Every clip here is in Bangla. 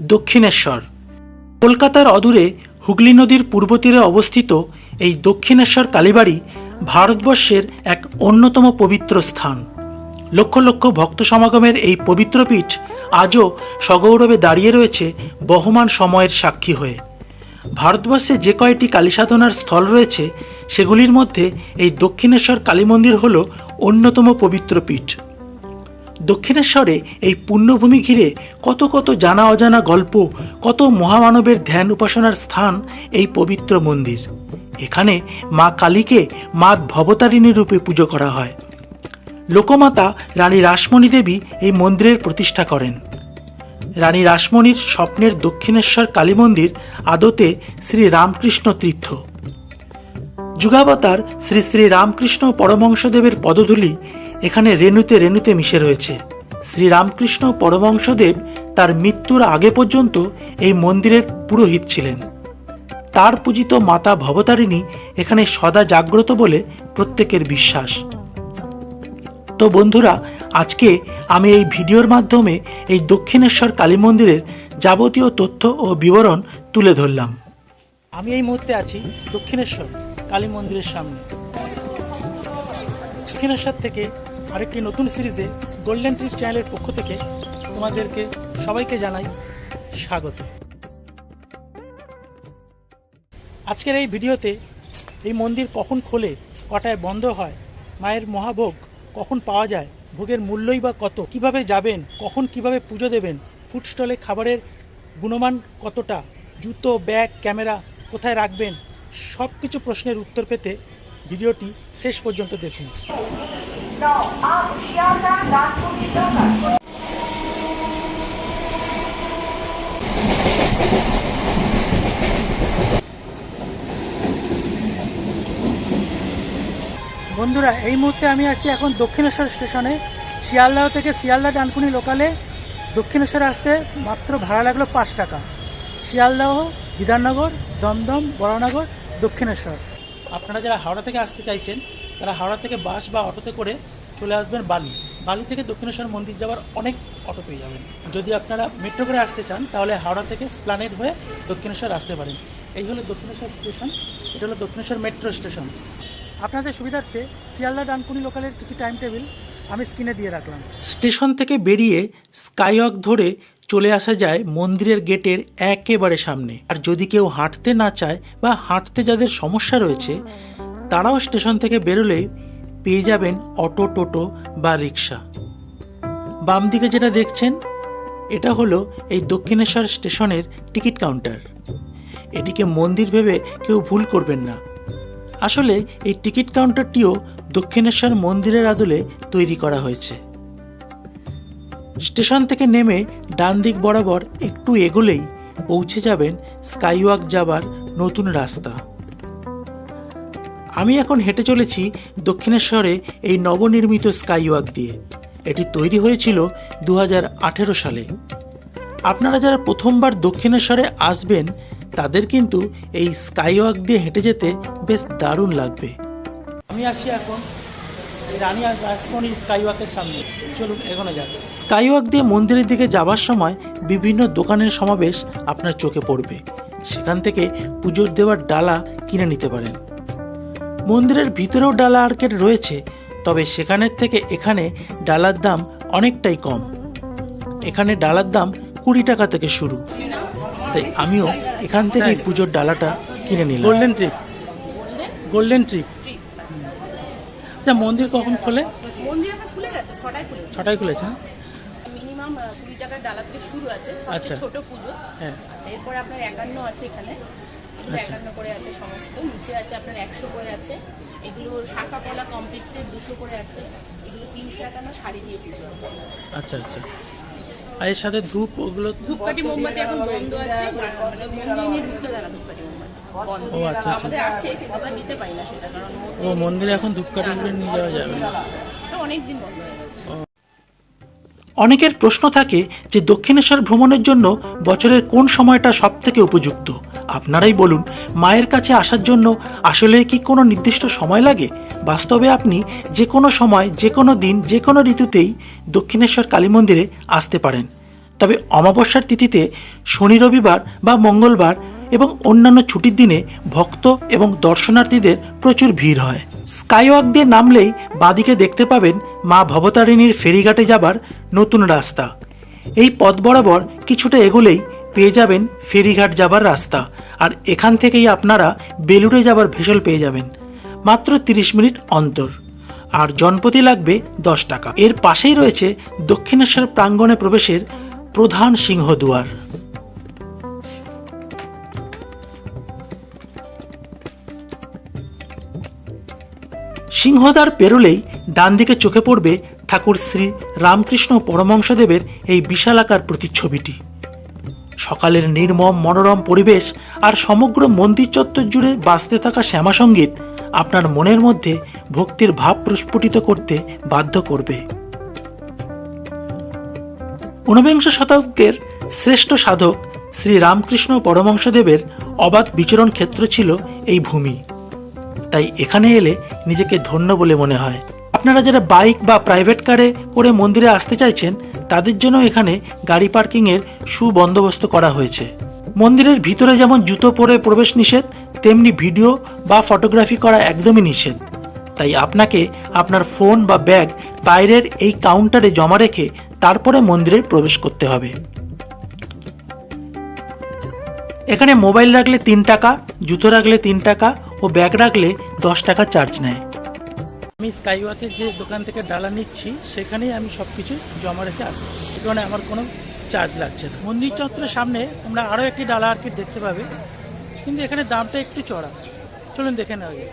দক্ষিণেশ্বর। কলকাতার অদূরে হুগলি নদীর পূর্ব তীরে অবস্থিত এই দক্ষিণেশ্বর কালীবাড়ি ভারতবর্ষের এক অন্যতম পবিত্র স্থান। লক্ষ লক্ষ ভক্ত সমাগমের এই পবিত্র পীঠ আজও সগৌরবে দাঁড়িয়ে রয়েছে বহমান সময়ের সাক্ষী হয়ে। ভারতবর্ষে যে কয়টি কালী সাধনার স্থল রয়েছে, সেগুলির মধ্যে এই দক্ষিণেশ্বর কালী মন্দির হল অন্যতম পবিত্র পীঠ। দক্ষিণেশ্বরে এই পুণ্যভূমি ঘিরে কত কত জানা অজানা গল্প, কত মহামানবের ধ্যান উপাসনার স্থান এই পবিত্র মন্দির। এখানে মা কালীকে মা ভবতারিণী রূপে পুজো করা হয়। লোকমাতা রানী রাসমণি দেবী এই মন্দিরের প্রতিষ্ঠা করেন। রানী রাসমণির স্বপ্নের দক্ষিণেশ্বর কালী মন্দির আদতে শ্রী রামকৃষ্ণ তীর্থ। যুগাবতার শ্রী শ্রী রামকৃষ্ণ পরমংশদেবের পদধূলি এখানে রেণুতে রেণুতে মিশে রয়েছে। শ্রীরামকৃষ্ণ পরমংশদেব তার মৃত্যুর আগে পর্যন্ত এই মন্দিরের পুরোহিত ছিলেন। তার পূজিত মাতা ভবতারিণী এখানে সদা জাগ্রত বলে প্রত্যেকের বিশ্বাস। তো বন্ধুরা, আজকে আমি এই ভিডিওর মাধ্যমে এই দক্ষিণেশ্বর কালী মন্দিরের যাবতীয় তথ্য ও বিবরণ তুলে ধরলাম। আমি এই মুহূর্তে আছি দক্ষিণেশ্বর কালী মন্দিরের সামনে। দক্ষিণেশ্বর থেকে আরেকটি নতুন সিরিজে গোল্ডেন ট্রিপ চ্যানেলের পক্ষ থেকে তোমাদেরকে সবাইকে জানাই স্বাগত। আজকের এই ভিডিওতে এই মন্দির কখন খোলে, কটায় বন্ধ হয়, মায়ের মহাভোগ কখন পাওয়া যায়, ভোগের মূল্যই বা কত, কীভাবে যাবেন, কখন কীভাবে পুজো দেবেন ফুড স্টলে খাবারের গুণমান কতটা, জুতো, ব্যাগ, ক্যামেরা কোথায় রাখবেন সব কিছু প্রশ্নের উত্তর পেতে ভিডিওটি শেষ পর্যন্ত দেখুন। বন্ধুরা, এই মুহূর্তে আমি আছি এখন দক্ষিণেশ্বর স্টেশনে। শিয়ালদাহ থেকে শিয়ালদা ডানকুনি লোকালে। দক্ষিণেশ্বরে আসতে মাত্র ভাড়া লাগল পাঁচ টাকা। শিয়ালদাহ, বিধাননগর, দমদম, বরানগর, দক্ষিণেশ্বর। আপনারা যারা হাওড়া থেকে আসতে চাইছেন তারা হাওড়া থেকে বাস বা অটোতে করে চলে আসবেন বালি। বালি থেকে দক্ষিণেশ্বর মন্দির যাওয়ার অনেক অটো পেয়ে যাবেন। যদি আপনারা মেট্রো করে আসতে চান, তাহলে হাওড়া থেকে স্প্লানেড হয়ে দক্ষিণেশ্বর আসতে পারেন। এই হলো দক্ষিণেশ্বর স্টেশন এটা হলো দক্ষিণেশ্বর মেট্রো স্টেশন আপনাদের সুবিধার্থে শিয়ালদা ডানকুনি লোকালের কিছু টাইম টেবিল আমি স্ক্রিনে দিয়ে রাখলাম। স্টেশন থেকে বেরিয়ে স্কাইওয়াক ধরে চলে আসা যায় মন্দিরের গেটের একেবারে সামনে। আর যদি কেউ হাঁটতে না চায় বা হাঁটতে যাদের সমস্যা রয়েছে তারাও স্টেশন থেকে বেরোলেই পেয়ে যাবেন অটো, টোটো বা রিক্সা বাম দিকে যেটা দেখছেন, এটা হলো এই দক্ষিণেশ্বর স্টেশনের টিকিট কাউন্টার। এটিকে মন্দির ভেবে কেউ ভুল করবেন না। আসলে এই টিকিট কাউন্টারটিও দক্ষিণেশ্বর মন্দিরের আদলে তৈরি করা হয়েছে। স্টেশন থেকে নেমে ডান দিক বরাবর একটু এগোলেই পৌঁছে যাবেন স্কাইওয়াক যাবার নতুন রাস্তা। আমি এখন হেঁটে চলেছি দক্ষিণেশ্বরে এই নবনির্মিত স্কাইওয়াক দিয়ে। এটি তৈরি হয়েছিল দু হাজার আঠেরো সালে। আপনারা যারা প্রথমবার দক্ষিণেশ্বরে আসবেন, তাদের কিন্তু এই স্কাইওয়াক দিয়ে হেঁটে যেতে বেশ দারুণ লাগবে। আমি আছি এখন রানী সামনে। চলুন যাক। স্কাইওয়াক দিয়ে মন্দিরের দিকে যাবার সময় বিভিন্ন দোকানের সমাবেশ আপনার চোখে পড়বে। সেখান থেকে পুজোর দেওয়ার ডালা কিনে নিতে পারেন। মন্দিরের ভিতরেও ডালা আর্কেড রয়েছে তবে সেখানের থেকে এখানে ডালার দাম অনেকটাই কম। এখানে ডালার দাম কুড়ি টাকা থেকে শুরু। তাই আমিও এখান থেকে পুজোর ডালাটা কিনে নিলাম। গোল্ডেন ট্রিপ গোল্ডেন ট্রিপ আচ্ছা মন্দির কখন খোলে? মন্দির খুলে গেছে ছটায় খুলেছে ছটায় খুলেছে হ্যাঁ? মিনিমাম কুড়ি টাকার ডালা থেকে শুরু আছে আচ্ছা। ছোট পুজো। হ্যাঁ। আচ্ছা এরপরে আপনার একান্ন আছে এখানে। আচ্ছা। একান্ন করে আছে সমস্ত নিচে আছে আপনার একশো করে আছে। এগুলো শাখা কলা কমপ্লেক্সের দুশো করে আছে। এগুলো তিনশো একান্ন শাড়ি দিয়ে পুজো আছে। আচ্ছা আচ্ছা। আর এর সাথে ধূপ ওগুলো ধূপকাঠি মোমবাতি এখন বন্ধ আছে। মানে ঢুকতে দেয় না ধূপকাঠি ও আচ্ছা আচ্ছা। আমাদের আছে কিন্তু আমরা নিতে পারি না সেটা কারণ ও মন্দিরে এখন ধূপকাঠিগুলো নিয়ে যাওয়া যাবে না। অনেক দিন বন্ধ অনেকের প্রশ্ন থাকে যে দক্ষিণেশ্বর ভ্রমণের জন্য বছরের কোন সময়টা সব থেকে উপযুক্ত। আপনারাই বলুন, মায়ের কাছে আসার জন্য আসলে কি কোনো নির্দিষ্ট সময় লাগে? বাস্তবে আপনি যে কোনো সময়, যে কোনো দিন, যে কোনো ঋতুতেই দক্ষিণেশ্বর কালী মন্দিরে আসতে পারেন। তবে অমাবস্যার তিথিতে শনি রবিবার বা মঙ্গলবার এবং অন্যান্য ছুটির দিনে ভক্ত এবং দর্শনার্থীদের প্রচুর ভিড় হয়। স্কাইওয়াক দিয়ে নামলেই বাদিকে দেখতে পাবেন মা ভবতারিণীর ফেরিঘাটে যাবার নতুন রাস্তা। এই পথ বরাবর কিছুটা এগোলেই পেয়ে যাবেন ফেরিঘাট যাবার রাস্তা আর এখান থেকেই আপনারা বেলুড়ে যাবার ভেসল পেয়ে যাবেন, মাত্র তিরিশ মিনিট অন্তর। আর জনপতি লাগবে দশ টাকা। এর পাশেই রয়েছে দক্ষিণেশ্বর প্রাঙ্গণে প্রবেশের প্রধান সিংহদুয়ার। সিংহদ্বার পেরোলেই ডান দিকে চোখে পড়বে ঠাকুর শ্রী রামকৃষ্ণ পরমংশদেবের এই বিশালাকার প্রতিচ্ছবিটি। সকালের নির্মম মনোরম পরিবেশ আর সমগ্র মন্দির চত্বর জুড়ে বাঁচতে থাকা শ্যামাসঙ্গীত আপনার মনের মধ্যে ভক্তির ভাব প্রস্ফুটিত করতে বাধ্য করবে। ঊনবিংশ শতকের শ্রেষ্ঠ সাধক শ্রী রামকৃষ্ণ পরমংশদেবের অবাধ বিচরণ ক্ষেত্র ছিল এই ভূমি। তাই এখানে এলে নিজেকে ধন্য বলে মনে হয়। আপনারা যারা বাইক বা প্রাইভেট কারে করে মন্দিরে আসতে চাইছেন, তাদের জন্য এখানে গাড়ি পার্কিংয়ের সুবন্দোবস্ত করা হয়েছে। মন্দিরের ভিতরে যেমন জুতো পরে প্রবেশ নিষেধ, তেমনি ভিডিও বা ফটোগ্রাফি করা একদমই নিষেধ। তাই আপনাকে আপনার ফোন বা ব্যাগ বাইরের এই কাউন্টারে জমা রেখে তারপরে মন্দিরে প্রবেশ করতে হবে। এখানে মোবাইল রাখলে তিন টাকা, জুতো রাখলে তিন টাকা ও ব্যাগ রাখলে দশ টাকা চার্জ নেয়। আমি স্কাইওয়াকের যে দোকান থেকে ডালা নিচ্ছি সেখানেই আমি সব কিছু জমা রেখে আসছি। এ কারণে আমার কোনো চার্জ লাগছে না। মন্দির চত্বরের সামনে আমরা আরও একটি ডালা আর কি দেখতে পাবে। কিন্তু এখানে দামটা একটু চড়া। চলুন দেখে নেওয়া যাক।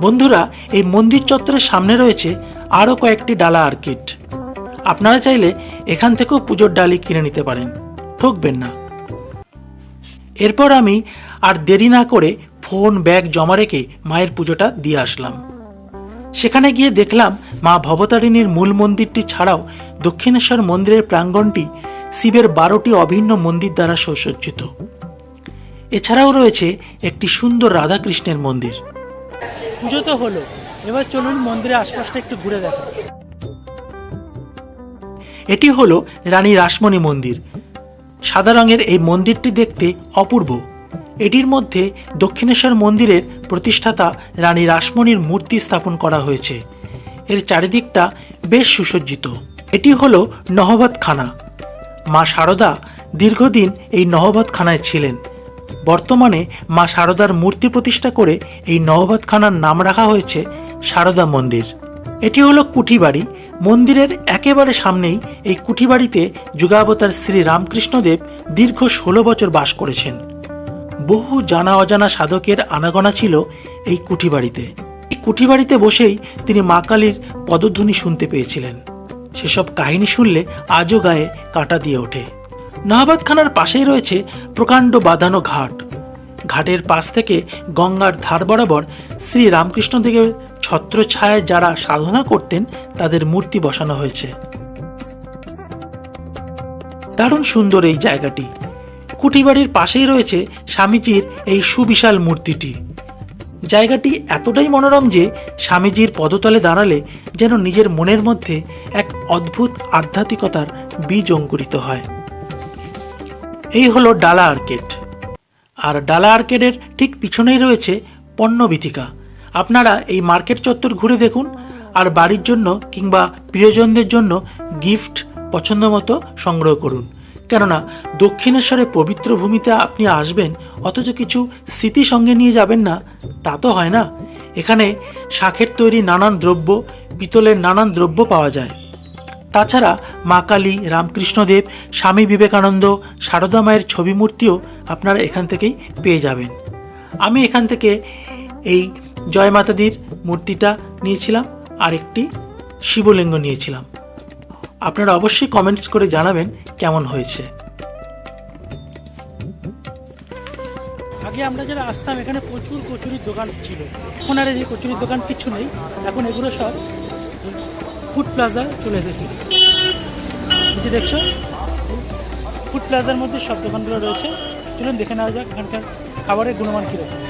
বন্ধুরা এই মন্দির চত্বরের সামনে রয়েছে আরও কয়েকটি ডালা আর্কিড আপনারা চাইলে এখান থেকেও পুজোর ডালি কিনে নিতে পারেন। ঠকবেন না। এরপর আমি আর দেরি না করে ফোন ব্যাগ জমা রেখে মায়ের পুজোটা দিয়ে আসলাম। সেখানে গিয়ে দেখলাম মা ভবতারিণীর মূল মন্দিরটি ছাড়াও দক্ষিণেশ্বর মন্দিরের প্রাঙ্গণটি শিবের বারোটি অভিন্ন মন্দির দ্বারা সুসজ্জিত। এছাড়াও রয়েছে একটি সুন্দর রাধাকৃষ্ণের মন্দির। পুজো তো হলো, এবার চলুন মন্দিরের আশপাশটা একটু ঘুরে দেখা। এটি হলো রানী রাসমণি মন্দির। সাদা রঙের এই মন্দিরটি দেখতে অপূর্ব। এটির মধ্যে দক্ষিণেশ্বর মন্দিরের প্রতিষ্ঠাতা রানী রাসমণির মূর্তি স্থাপন করা হয়েছে। এর চারিদিকটা বেশ সুসজ্জিত। এটি হলো নহবত খানা মা শারদা দীর্ঘদিন এই নহবত খানায় ছিলেন। বর্তমানে মা শারদার মূর্তি প্রতিষ্ঠা করে এই নহবত খানার নাম রাখা হয়েছে শারদা মন্দির। এটি হলো কুঠিবাড়ি। মন্দিরের একেবারে সামনেই এই কুঠিবাড়িতে যুগাবতার শ্রী রামকৃষ্ণদেব দীর্ঘ ষোলো বছর বাস করেছেন। বহু জানা অজানা সাধকের আনাগোনা ছিল এই কুঠিবাড়িতে। এই কুঠিবাড়িতে বসেই তিনি মা কালীর পদধ্বনি শুনতে পেয়েছিলেন। সেসব কাহিনী শুনলে আজও গায়ে কাঁটা দিয়ে ওঠে। নাহাবাদখানার পাশেই রয়েছে প্রকাণ্ড বাঁধানো ঘাট। ঘাটের পাশ থেকে গঙ্গার ধার বরাবর শ্রী রামকৃষ্ণদেবের ছত্রছায়ায় যারা সাধনা করতেন, তাদের মূর্তি বসানো হয়েছে। দারুণ সুন্দর এই জায়গাটি। কুটিবাড়ির পাশেই রয়েছে স্বামীজির এই সুবিশাল মূর্তিটি। জায়গাটি এতটাই মনোরম যে স্বামীজির পদতলে দাঁড়ালে যেন নিজের মনের মধ্যে এক অদ্ভুত আধ্যাত্মিকতার বীজ অঙ্কুরিত হয়। এই হলো ডালা আর্কেড। আর ডালা আর্কেডের ঠিক পিছনেই রয়েছে পণ্য বিথিকা আপনারা এই মার্কেট চত্বর ঘুরে দেখুন আর বাড়ির জন্য কিংবা প্রিয়জনদের জন্য গিফট পছন্দ মতো সংগ্রহ করুন। কেননা দক্ষিণেশ্বরের পবিত্র ভূমিতে আপনি আসবেন, অথচ কিছু স্মৃতি সঙ্গে নিয়ে যাবেন না, তা তো হয় না। এখানে শাঁখের তৈরি নানান দ্রব্য, পিতলের নানান দ্রব্য পাওয়া যায়। তাছাড়া মা কালী, রামকৃষ্ণদেব, স্বামী বিবেকানন্দ, সারদা মায়ের ছবি মূর্তিও আপনারা এখান থেকেই পেয়ে যাবেন। আমি এখান থেকে এই জয় মাতাদির মূর্তিটা নিয়েছিলাম আর একটি শিবলিঙ্গ নিয়েছিলাম। আপনারা অবশ্যই কমেন্টস করে জানাবেন কেমন হয়েছে। আগে আমরা যারা আসতাম, এখানে প্রচুর কচুরির দোকান ছিল। এখন আর এই কচুরির দোকান কিচ্ছু নেই। এখন এগুলো সব ফুড প্লাজা চলে এসেছে। দেখছ ফুড প্লাজার মধ্যে সব দোকানগুলো রয়েছে। চলুন দেখে নেওয়া যাক এখানকার খাবারের গুণমান কীরকম।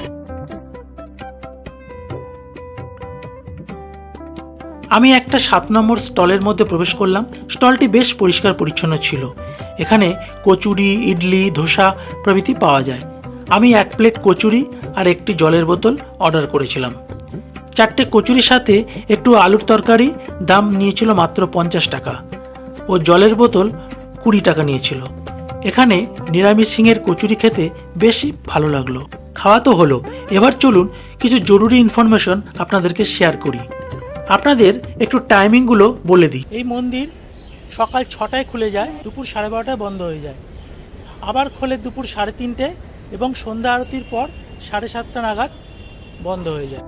আমি একটা সাত নম্বর স্টলের মধ্যে প্রবেশ করলাম। স্টলটি বেশ পরিষ্কার পরিচ্ছন্ন ছিল। এখানে কচুরি, ইডলি, ধোসা প্রভৃতি পাওয়া যায়। আমি এক প্লেট কচুরি আর একটি জলের বোতল অর্ডার করেছিলাম। চারটে কচুরির সাথে একটু আলুর তরকারি, দাম নিয়েছিল মাত্র পঞ্চাশ টাকা ও জলের বোতল কুড়ি টাকা নিয়েছিল। এখানে নিরামিষ সিংয়ের কচুরি খেতে বেশি ভালো লাগল। খাওয়া তো হলো। এবার চলুন কিছু জরুরি ইনফরমেশন আপনাদেরকে শেয়ার করি। আপনাদের একটু টাইমিংগুলো বলে দিই। এই মন্দির সকাল ছটায় খুলে যায়, দুপুর সাড়ে বারোটায় বন্ধ হয়ে যায়। আবার খোলে দুপুর সাড়ে তিনটে এবং সন্ধ্যা আরতির পর সাড়ে সাতটা নাগাদ বন্ধ হয়ে যায়।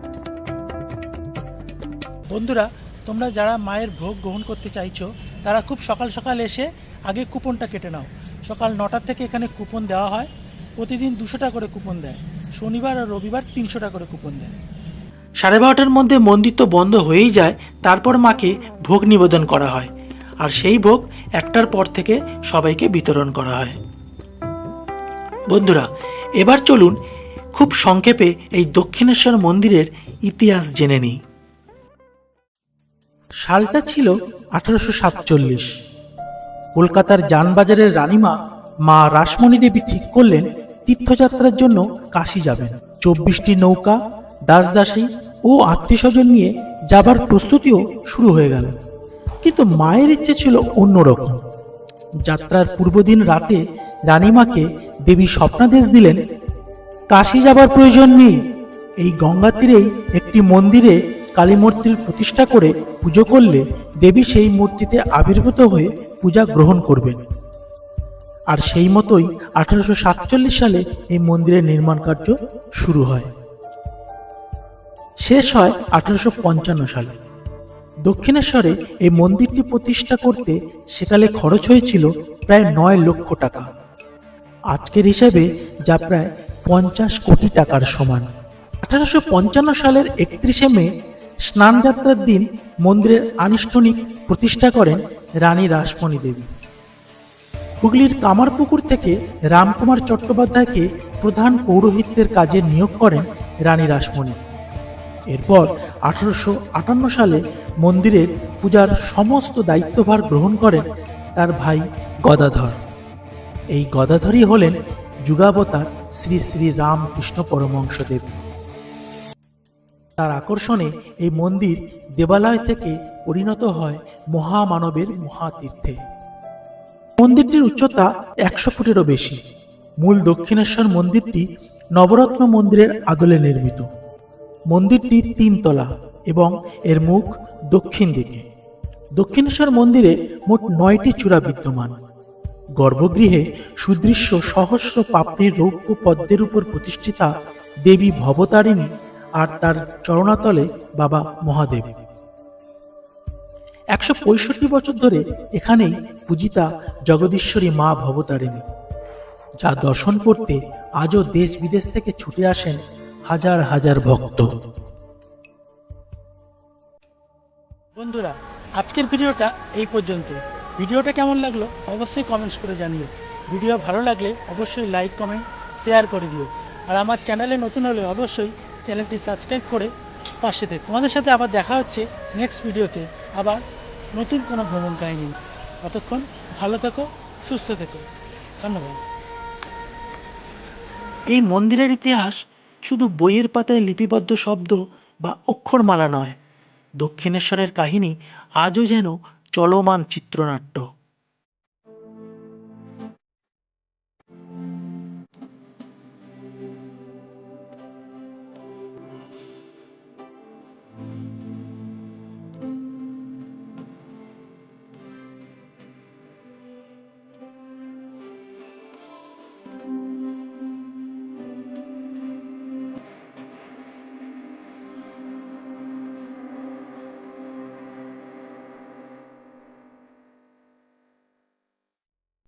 বন্ধুরা, তোমরা যারা মায়ের ভোগ গ্রহণ করতে চাইছো, তারা খুব সকাল সকাল এসে আগে কুপনটা কেটে নাও। সকাল নটার থেকে এখানে কুপন দেওয়া হয়। প্রতিদিন দুশো টাকা করে কুপন দেয়। শনিবার আর রবিবার তিনশো টাকা করে কুপন দেয়। সাড়ে বারোটার মধ্যে মন্দির তো বন্ধ হয়েই যায়, তারপর মাকে ভোগ নিবেদন করা হয়। আর সেই ভোগ একটার পর থেকে সবাইকে বিতরণ করা হয়। বন্ধুরা, এবার চলুন খুব সংক্ষেপে এই দক্ষিণেশ্বর মন্দিরের ইতিহাস জেনে নিই। সালটা ছিল আঠারোশো সাতচল্লিশ। কলকাতার যানবাজারের রানীমা মা রাসমণি দেবী ঠিক করলেন তীর্থযাত্রার জন্য কাশি যাবেন। চব্বিশটি নৌকা, দাসদাসী ও আত্মীয় স্বজন নিয়ে যাবার প্রস্তুতিও শুরু হয়ে গেল। কিন্তু মায়ের ইচ্ছে ছিল অন্যরকম। যাত্রার পূর্বদিন রাতে রানীমাকে দেবী স্বপ্নাদেশ দিলেন, কাশি যাবার প্রয়োজন নেই। এই গঙ্গা তীরেই একটি মন্দিরে কালী মূর্তির প্রতিষ্ঠা করে পুজো করলে দেবী সেই মূর্তিতে আবির্ভূত হয়ে পূজা গ্রহণ করবেন। আর সেই মতোই আঠারোশো সাতচল্লিশ সালে এই মন্দিরের নির্মাণ কার্য শুরু হয়। শেষ হয় আঠারোশো পঞ্চান্ন সালে। দক্ষিণেশ্বরে এই মন্দিরটি প্রতিষ্ঠা করতে সেকালে খরচ হয়েছিল প্রায় নয় লক্ষ টাকা। আজকের হিসাবে যা প্রায় পঞ্চাশ কোটি টাকার সমান। আঠারোশো পঞ্চান্ন সালের একত্রিশে মে, স্নানযাত্রার দিন মন্দিরের আনুষ্ঠানিক প্রতিষ্ঠা করেন রানী রাসমণি দেবী। হুগলির কামারপুকুর থেকে রামকুমার চট্টোপাধ্যায়কে প্রধান পৌরোহিত্যের কাজে নিয়োগ করেন রানী রাসমণি। এরপর আঠারোশো আটান্ন সালে মন্দিরের পূজার সমস্ত দায়িত্বভার গ্রহণ করেন তার ভাই গদাধর। এই গদাধরই হলেন যুগাবতার শ্রী শ্রী রামকৃষ্ণ পরমংশদেব তার আকর্ষণে এই মন্দির দেবালয় থেকে পরিণত হয় মহামানবের মহাতীর্থে। মন্দিরটির উচ্চতা একশো ফুটেরও বেশি। মূল দক্ষিণেশ্বর মন্দিরটি নবরত্ন মন্দিরের আদলে নির্মিত। মন্দিরটি তিনতলা এবং এর মুখ দক্ষিণ দিকে। দক্ষিণেশ্বর মন্দিরে মোট নয়টি চূড়া বিদ্যমান। গর্ভগৃহে সুদৃশ্য সহস্র পাপড়ির রৌপ্য পদ্মের উপর প্রতিষ্ঠিতা দেবী ভবতারিণী আর তার চরণাতলে বাবা মহাদেব। একশো পঁয়ষট্টি বছর ধরে এখানেই পূজিতা জগদীশ্বরী মা ভবতারিণী, যা দর্শন করতে আজও দেশ বিদেশ থেকে ছুটে আসেন হাজার হাজার ভক্ত। বন্ধুরা, আজকের ভিডিওটা এই পর্যন্ত। ভিডিওটা কেমন লাগল অবশ্যই কমেন্টস করে জানিও। ভিডিও ভালো লাগলে অবশ্যই লাইক কমেন্ট শেয়ার করে দিও। আর আমার চ্যানেলে নতুন হলে অবশ্যই চ্যানেলটি সাবস্ক্রাইব করে পাশে থেকে। তোমাদের সাথে আবার দেখা হচ্ছে নেক্সট ভিডিওতে। আবার নতুন কোনো ভ্রমণ কাহিনী ততক্ষণ ভালো থেকো, সুস্থ থেকো। ধন্যবাদ। এই মন্দিরের ইতিহাস শুধু বইয়ের পাতায় লিপিবদ্ধ শব্দ বা অক্ষরমালা নয় দক্ষিণেশ্বরের কাহিনী আজও যেন চলমান চিত্রনাট্য।